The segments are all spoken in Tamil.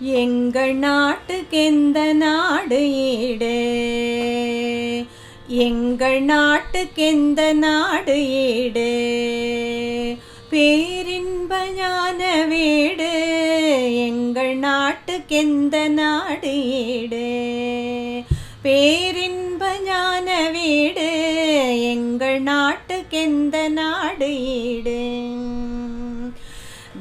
எங்கள் நாட்டுக்கெந்த நாடு ஈடு எங்கள் நாட்டுக்கெந்த நாடு ஈடு பேரின்ப ஞான வீடு எங்கள் நாட்டுக்கெந்த நாடு ஈடு பேரின்ப ஞான வீடு எங்கள் நாட்டுக்கெந்த நாடு ஈடு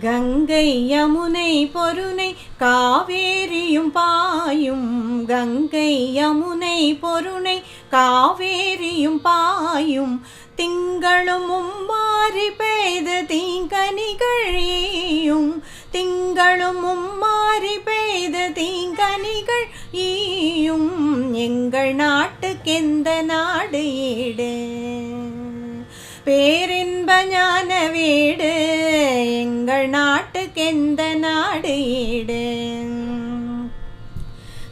கங்கை யமுனை பொருணை காவேரியும் பாயும். கங்கை யமுனை பொருணை காவேரியும் பாயும். திங்களும் மும்மாறி பெய்த தீங்கனிகழியும் திங்களும் மும்மாறி பெய்த தீங்கனிகள் ஈயும். எங்கள் நாட்டுக்கெந்த நாடு ஈடு? பேரின்ப ஞான வீடு நாட்டுக்கெந்த நாடு ஈடு.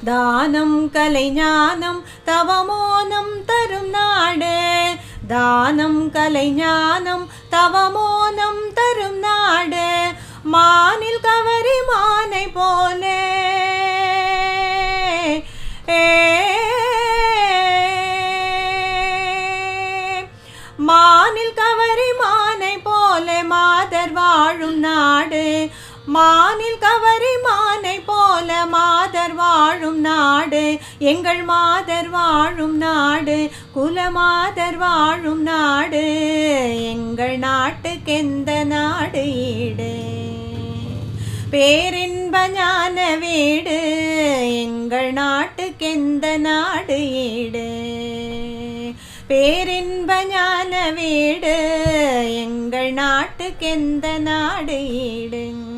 தானம் கலை ஞானம் தவமோனம் தரும் நாடு. தானம் கலை ஞானம் தவமோனம் தரும் நாடு. மானில் கவரி மானை போலே. மானில் மானில் கவரி மானை போல மாதர் வாழும் நாடு எங்கள் மாதர் வாழும் நாடு குலமாதர் வாழும் நாடு எங்கள் நாட்டுக்கெந்த நாடு ஈடு? பேரின்ப ஞான வீடு எங்கள் நாட்டுக்கெந்த நாடு ஈடு? பேரின்ப ஞான வீடு எங்கள் நாட்டுக்கெந்த நாடு ஈடுங்க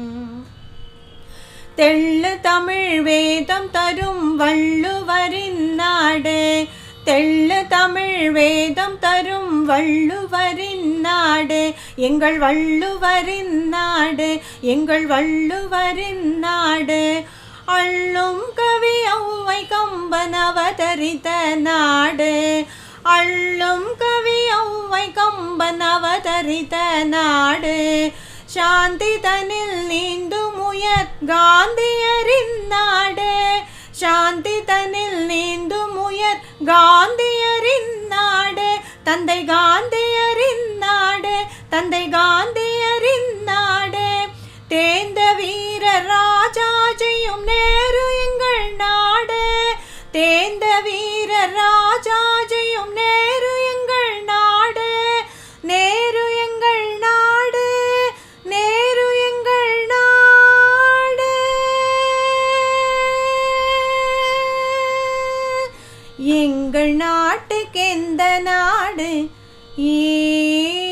தெள்ளு தமிழ் வேதம் தரும் வள்ளுவரின் நாடு. தெள்ளு தமிழ் வேதம் தரும் வள்ளுவரின் நாடு. எங்கள் வள்ளுவரின் நாடு எங்கள் வள்ளுவரின் நாடு. அள்ளும் கவி ஔவை கம்பன் அவதரித்த நாடு. அள்ளும் கவி ஔவை கம்பன் அவதரித்த நாடு. சாந்தி தனில் நீந்தும் உயர் காந்தியரின் நாடு சாந்தி தனில் நீந்தும் உயர். காந்தியரின் நாடு தந்தை காந்தியரின் நாடு தந்தை காந்தியரின் நாடு. தேர்ந்த வீர ராஜாஜியும் நேரு எங்கள் நாடு. தேர்ந்த எங்கள் நாட்டுக்கு எந்த நாடு. ஏ